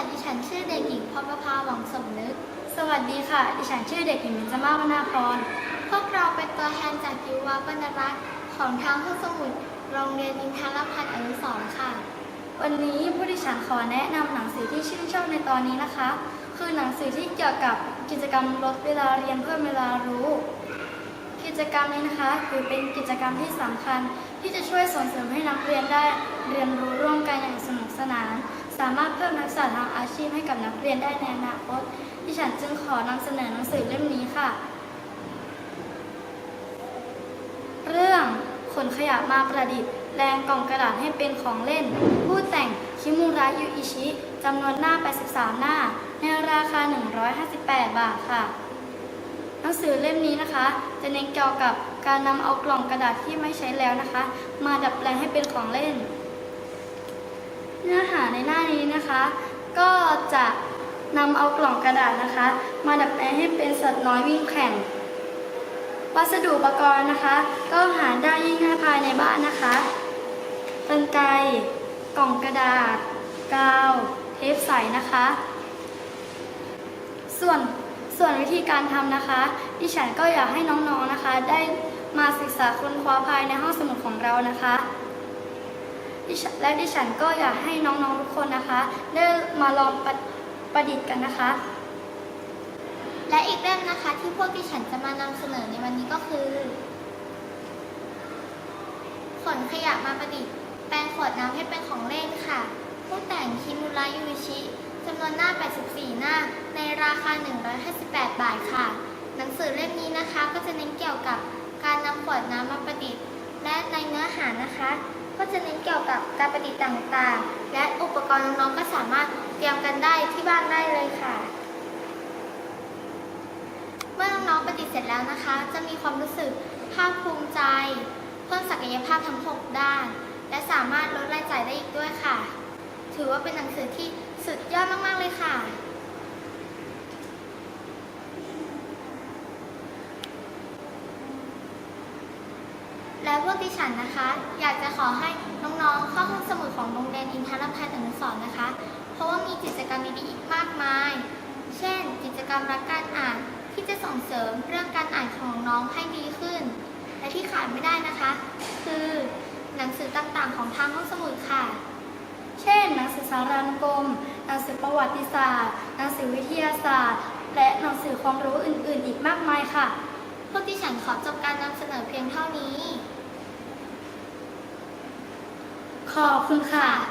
ะดิฉันชื่อเด็กหญิงพรประภาหวังสมนึก สวัสดีค่ะ ดิฉันชื่อเด็กหญิงมินจมาพนาพร พวกเราเป็นตัวแทนจากยุวบรรณรักษ์ของทางห้องสมุดโรงเรียนอินทรพัฒน์อนุสรณ์ค่ะ วันนี้ผู้ดิฉันขอแนะนำหนังสือที่ชื่นชอบในตอนนี้นะคะ คือหนังสือที่เกี่ยวกับกิจกรรมลดเวลาเรียนเพิ่มเวลารู้ กิจกรรมนี้นะคะถือเป็นกิจกรรมที่สำคัญที่จะช่วยส่งเสริมให้นักเรียนได้เรียนรู้ร่วมกันอย่างสนุกสนาน สามารถเพิ่มทักษะทางอาชีพให้กับนักเรียนได้ในอนาคตดิฉันจึงขอนำเสนอหนังสือเล่มนี้ค่ะ เรื่องขนขยะมาประดิษฐ์แรงกล่องกระดาษให้เป็นของเล่น ผู้แต่งคิมูระยูอิชิจำนวนหน้า 83 หน้า ในราคา 158 บาทค่ะ หนังสือเล่มนี้นะคะ จะเน้นเกี่ยวกับการนำเอากล่องกระดาษที่ไม่ใช้แล้วนะคะ มาดัดแปลงให้เป็นของเล่น เนื้อหาในหน้านี้นะคะ ก็จะนำเอากล่องกระดาษนะคะ มาดัดแปลงให้เป็นสัตว์น้อยวิ่งแข่ง วัสดุอุปกรณ์นะคะ ก็หาได้ง่ายภายในบ้านนะคะกรรไกรกล่องกระดาษ กาว เทปใสนะคะ ส่วนส่วนวิธีการทำนะคะ ดิฉันก็อยากให้น้องๆนะคะ ได้มาศึกษาค้นคว้าภายในห้องสมุดของเรานะคะ และดิฉันก็อยากให้น้องๆทุกคนนะคะ ได้มาลองประประดิษฐ์กันนะคะ และอีกเล่มนะคะที่พวกดิฉันจะมานำเสนอในวันนี้ก็คือขนขยะมาประดิษฐ์ แปลงขวดน้ำให้เป็นของเล่นค่ะ ผู้แต่งคิมุระยูชิจำนวนหน้า 84 หน้า ในราคา 158 บาทค่ะ หนังสือเล่มนี้นะคะ ก็จะเน้นเกี่ยวกับการนำขวดน้ำมาประดิษฐ์ และในเนื้อหานะคะ เน้นเกี่ยวกับการประดิษฐ์ต่างๆ และอุปกรณ์น้องๆก็สามารถเตรียมกันได้ที่บ้านได้เลยค่ะ เมื่อน้องๆประดิษฐ์เสร็จแล้วนะคะ จะมีความรู้สึกภาคภูมิใจ เพิ่มศักยภาพทั้ง 6 ด้าน และสามารถลดรายจ่ายได้อีกด้วยค่ะ ถือว่าเป็นหนังสือที่สุดยอดมากๆเลยค่ะ และพวกดิฉันนะคะ อยากจะขอให้น้องๆ เข้าห้องสมุดของโรงเรียนอินทรพัฒน์อนุสรณ์นะคะ เพราะว่ามีกิจกรรมดีๆอีกมากมาย เช่น กิจกรรมรักการอ่านที่จะส่งเสริมเรื่องการอ่านของน้องให้ดีขึ้น และที่ขาดไม่ได้นะคะ คือหนังสือต่างๆ ของทางห้องสมุดค่ะ เช่น หนังสือสารานุกรมหนังสือประวัติศาสตร์ หนังสือวิทยาศาสตร์ และหนังสือความรู้อื่นๆ อีกมากมายค่ะ พวกดิฉันขอจบการนำเสนอเพียงเท่านี้ ขอบคุณค่ะ